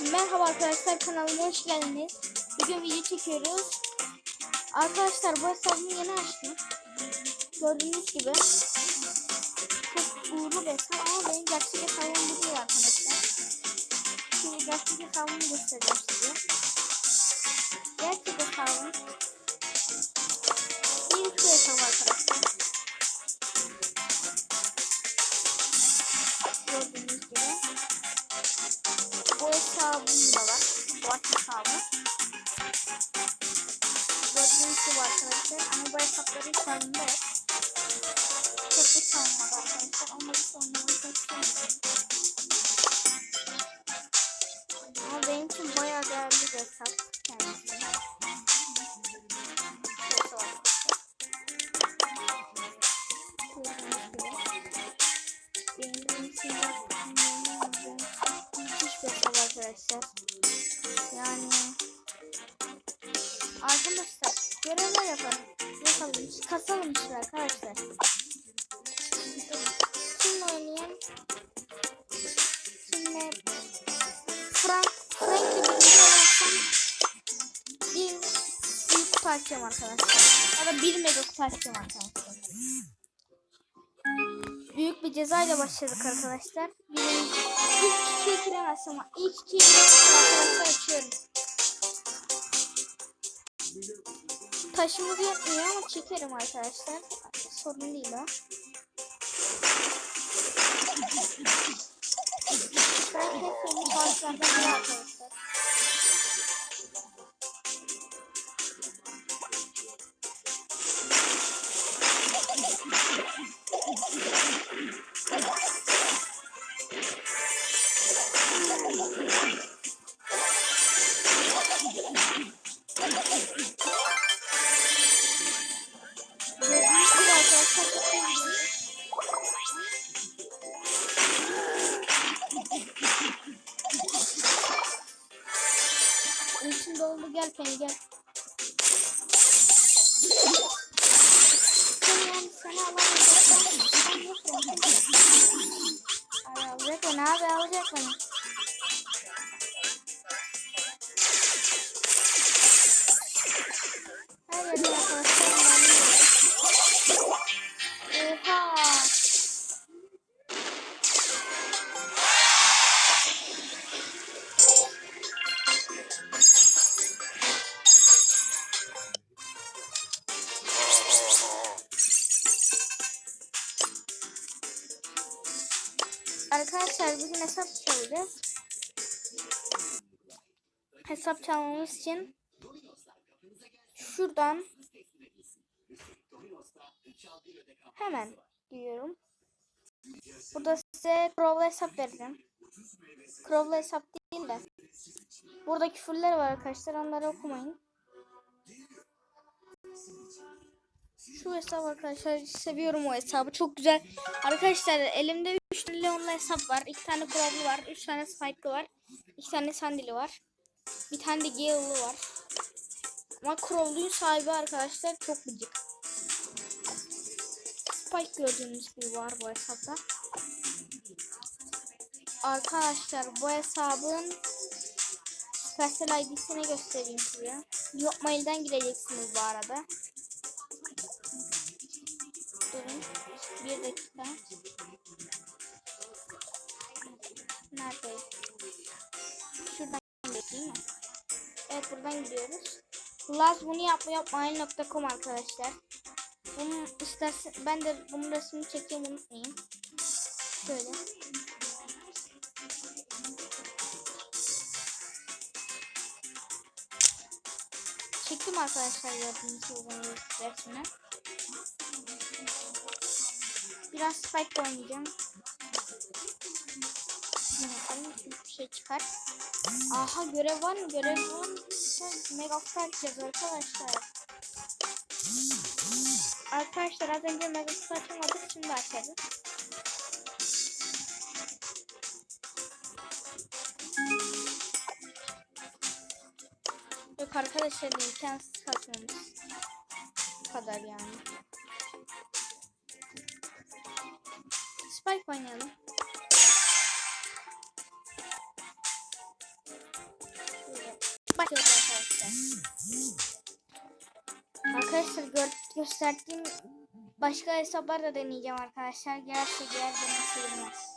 Merhaba arkadaşlar kanalıma hoş geldiniz. Bugün video çekiyoruz. Arkadaşlar bu hesabımı yeni açtım. Gördüğünüz gibi. Çok uğurlu bir hesap ama benim gerçek hesabım bu değil arkadaşlar. Şimdi gerçek hesabımı göstereceğim size. Gerçek hesabım. Bir hesabı arkadaşlar. Gördüğünüz gibi. Bu hesabım da var. Bu hesabı. Gördüğünüz gibi arkadaşlar. Ama bu hesapları çalındı hep. Çok da çalınmadı arkadaşlar. Onları sormayı çok sevmiyorum. Ama benim için bayağı değerli bir hesap. Kendisi. Müthiş bir hesap arkadaşlar. Yani arkadaşlar görevler yapalım. Yapalım. Kasalım işte arkadaşlar. Şimdi oynayayım. Şimdi Frank Frank'le birinci olacaksam bir büyük açacağım arkadaşlar. Ya da bir mega açacağım arkadaşlar. Bir ceza ile başladık arkadaşlar. Birinci, ilk ikiye giremezsem ama ilk ikiye giremezsem arkadaşlar açıyorum. Taşımız yetmiyor ama çekerim arkadaşlar. Sorun değil o. Ben hep parçalardan biri arkadaşlar. Arkadaşlar bugün hesap çalacağız. Hesap çalmamız için şuradan hemen giriyorum. Burada size Crow'la hesap vereceğim. Crow'la hesap değil de. Burada küfürler var arkadaşlar. Onları okumayın. Şu hesap arkadaşlar seviyorum o hesabı. Çok güzel. Arkadaşlar elimde 3 tane Leon'la hesap var. 2 tane Crow'lu var. 3 tane Spike'lı var. 2 tane Sandy'li var. Bir tane de Gale'lı var. Ama Crow'luyun sahibi arkadaşlar çok gıcık. Spike gördüğünüz gibi var bu hesapta. Arkadaşlar bu hesabın Special ID'sini göstereyim size. Yok mailden gireceksiniz bu arada. Durun. Bir dakika. Neredeyiz? Şuradan değil mi? Evet buradan gidiyoruz. Laz bunu yapma yapmayın.com arkadaşlar. Bunu istersen ben de bunun resmini çekeyim unutmayın. Şöyle. Çektim arkadaşlar gördüğünüz gibi resmini. Biraz spike oynayacağım. Şey çıkar. Aha görev var mı? Görev var mı? Mega açacağız arkadaşlar. Arkadaşlar az önce mega kutu açamadık. Şimdi açarız. Yok arkadaşlar imkansız katmamız. Bu kadar yani. Spike oynayalım. İstiyoruz arkadaşlar. Arkadaşlar gör, gösterdiğim başka hesaplar da deneyeceğim arkadaşlar. Girerse girer demesi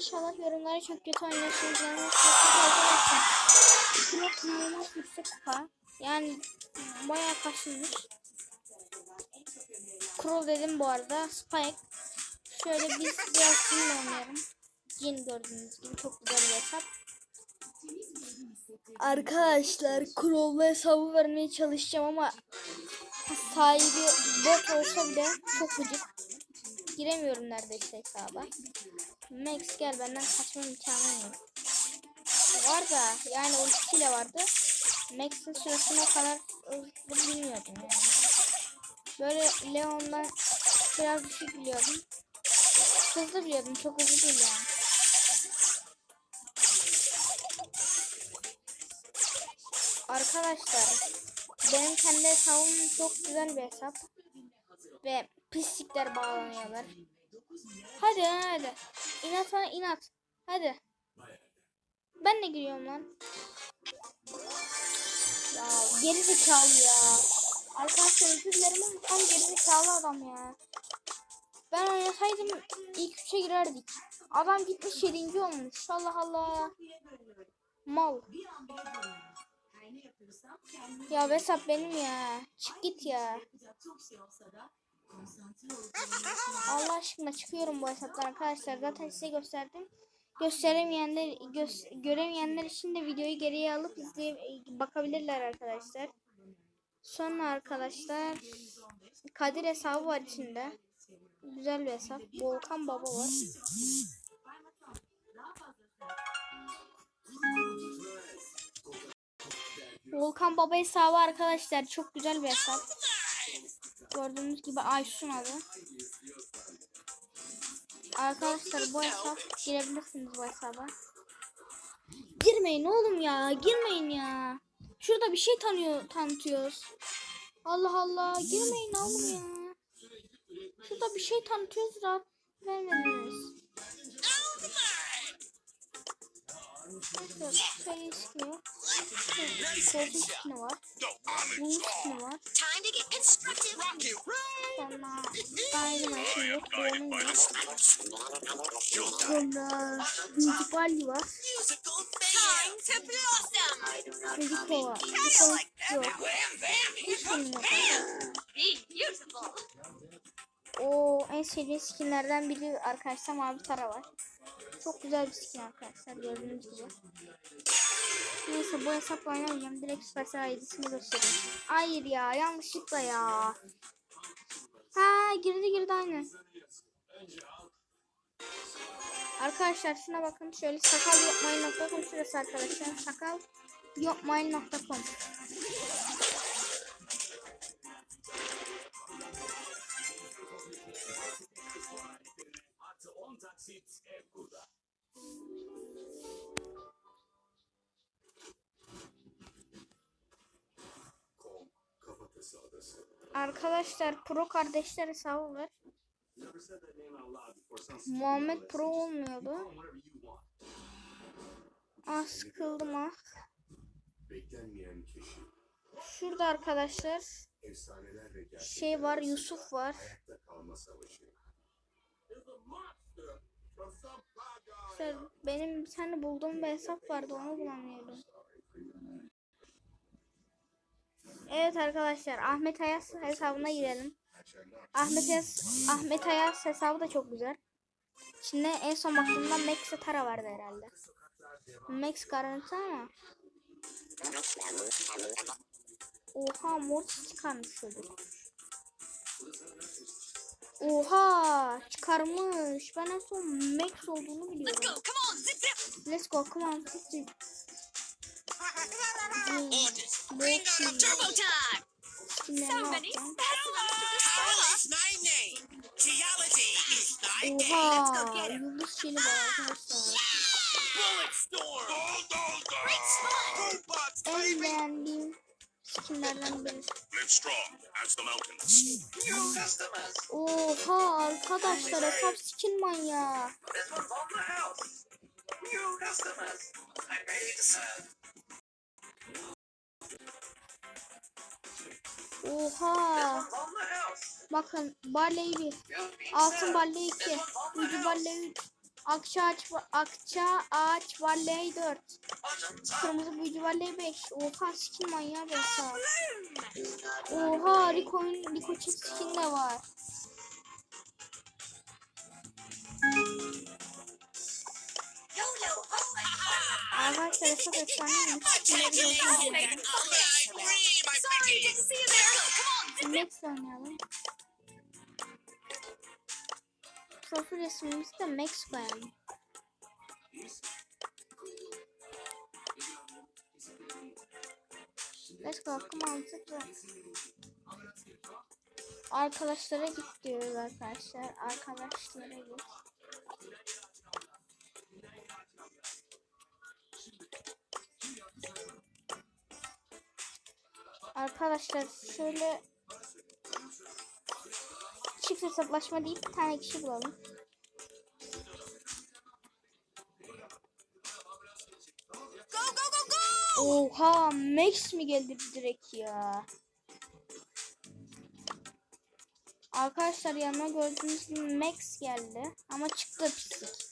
İnşallah yorumlara çok kötü oynuyorsunuz. İnanılmaz yüksek kupa. Yani bayağı kasılmış. Crow dedim bu arada. Spike. Şöyle biz biraz Jin'le oynuyorum. Jin gördüğünüz gibi çok güzel bir hesap. Arkadaşlar Crow'la hesabı vermeye çalışacağım ama sahibi bot olsa bile çok gıcık. Giremiyorum neredeyse hesaba. Max gel benden kaçma imkanı yok. Var da yani ultisiyle vardı. Max'in süresini o kadar hızlı bilmiyordum yani. Böyle Leon'dan biraz düşük biliyordum. Hızlı biliyordum çok hızlı değil yani. Arkadaşlar benim kendi hesabım çok güzel bir hesap. Ve pislikler bağlanıyorlar. Hadi hadi. İnat sana inat. Hadi. Ben de giriyorum lan. Ya geri zekalı ya. Arkadaşlar özür dilerim ama tam geri zekalı adam ya. Ben oynasaydım ilk üçe girerdik. Adam gitmiş yedinci olmuş. Allah Allah. Mal. Ya Vesap benim ya. Çık git ya. Allah aşkına çıkıyorum bu hesaptan arkadaşlar. Zaten size gösterdim. Gösteremeyenler, göz, göremeyenler için de videoyu geriye alıp izleyip bakabilirler arkadaşlar. Sonra arkadaşlar Kadir hesabı var içinde. Güzel bir hesap. Volkan Baba var. Volkan Baba hesabı arkadaşlar çok güzel bir hesap. Gördüğünüz gibi Aysun adı. Arkadaşlar bu hesap girebilirsiniz bu hesaba. Girmeyin oğlum ya. Girmeyin ya. Şurada bir şey tanıyor, tanıtıyoruz. Allah Allah. Girmeyin oğlum ya. Şurada bir şey tanıtıyoruz rahat vermediniz. Şey yok. Var. Bunun var. Sonra Dynamite yok. Doğumun var. Sonra Büyücü Balli var. Çocuk yok. Hiç bilmiyorum. Be beautiful. O en sevdiğim skinlerden biri arkadaşlar mavi tara var. Çok güzel bir skin arkadaşlar gördüğünüz gibi. Neyse bu hesapla oynamayacağım. Direkt Supercell ID'sini göstereyim. Hayır ya yanlışlıkla ya. Ha girdi girdi aynen. Arkadaşlar şuna bakın şöyle sakal yapmayın.com şurası arkadaşlar. Sakal yapmayın.com Arkadaşlar pro kardeşler hesabı var. Muhammed Pro olmuyordu. Ah sıkıldım ah. Şurada arkadaşlar efsaneler ve gerçekler şey var Yusuf var. İşte benim bir tane bulduğum bir hesap vardı onu bulamıyordum. Evet arkadaşlar Ahmet Ayas hesabına girelim. Ahmet Ayas, Ahmet Ayas hesabı da çok güzel. İçinde en son baktığımda Max Tara vardı herhalde. Max garanti ama. Oha Mortis çıkarmış çocuk. Oha çıkarmış. Ben en son Max olduğunu Let's biliyorum. go. Come on. Zip zip. Let's go come on. Zip zip. Bring on Turbo time. Skinlerini So many. alacağım. Power is my name. Geology is my game. Oha yıldız şeyini var arkadaşlar. Bullet storm. Fun. Robots, beğendiğim skinlerden biri. Live strong as the mountains. New customers. Oha arkadaşlar hesap skin manyağı. Oha. Bakın. You've been Altın balle 2. Büyücü house. balle 3. Akça ağaç, akça ağaç balle 4. Kırmızı büyücü balle 5. Oha skin manyağı bir hesap. Oha Rico'nun Rico çift skin de var. Arkadaşlar hesap efsaneymiş. Skinleri gördüğünüz Profil resmimizi de Max koyalım. Come on. zıpla. Arkadaşlara git diyoruz arkadaşlar. Arkadaşlara git. Arkadaşlar şöyle çift hesaplaşma deyip bir tane kişi bulalım. Go go go go. Oha Max mi geldi direkt ya? Arkadaşlar yanıma gördüğünüz gibi Max geldi. Ama çıktı pislik.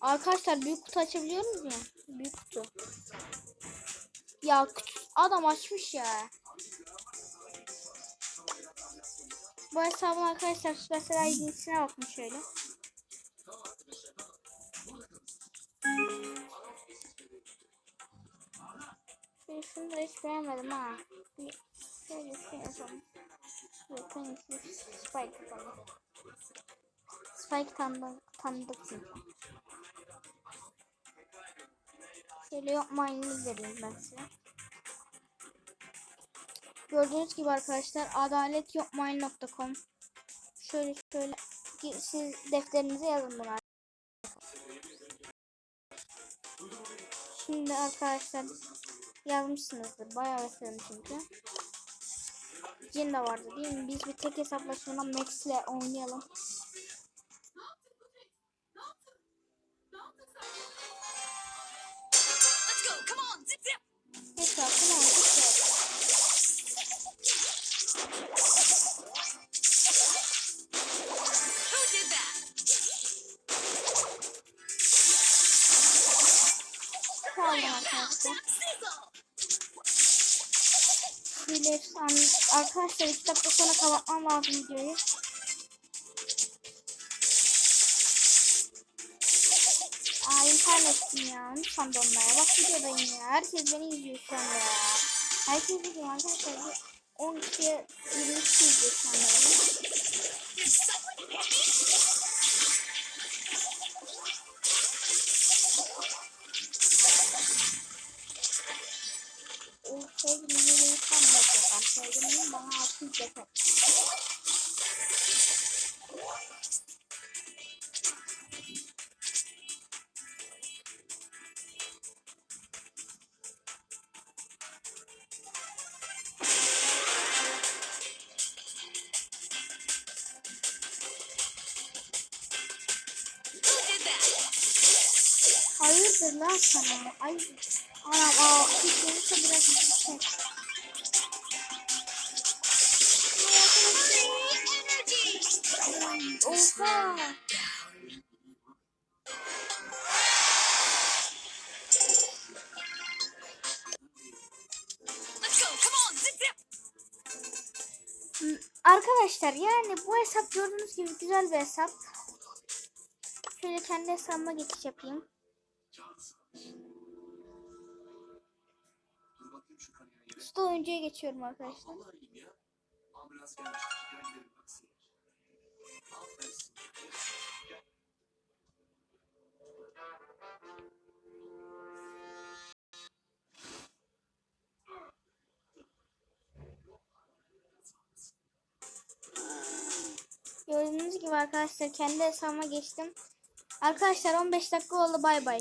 Arkadaşlar büyük kutu açabiliyor muyuz ya? Büyük kutu. Ya adam açmış ya. Bu hesabın arkadaşlar mesela ilgisine bakın şöyle. Şunu da hiç beğenmedim ha. Bir şöyle şey yapalım. En iyisi Spike yapalım. Spike tanıdık, tanıdık mı? Şöyle mine'ını vereyim ben size. Gördüğünüz gibi arkadaşlar adaletyokmine.com Şöyle şöyle siz defterinize yazın bunu. Şimdi arkadaşlar yazmışsınızdır. Bayağı yazıyorum çünkü. Cin de vardı değil mi? Biz bir tek hesaplaşmadan Max ile oynayalım. Arkadaşlar 2 dakika sonra kapatmam lazım videoyu. Aa internetim ya. Lütfen donma ya. Bak videodayım ya. Herkes beni izliyor şu anda ya. Herkes izliyor arkadaşlar. Bir 10 kişiye 20 kişi izliyor şu anda Sana? Ay. Anam aa. Gelirse biraz. Energy. Oha. Arkadaşlar yani bu hesap gördüğünüz gibi güzel bir hesap. Şöyle kendi hesabıma geçiş yapayım. Usta oyuncuya geçiyorum arkadaşlar. Gördüğünüz gibi arkadaşlar kendi hesabıma geçtim. Arkadaşlar 15 dakika oldu bay bay.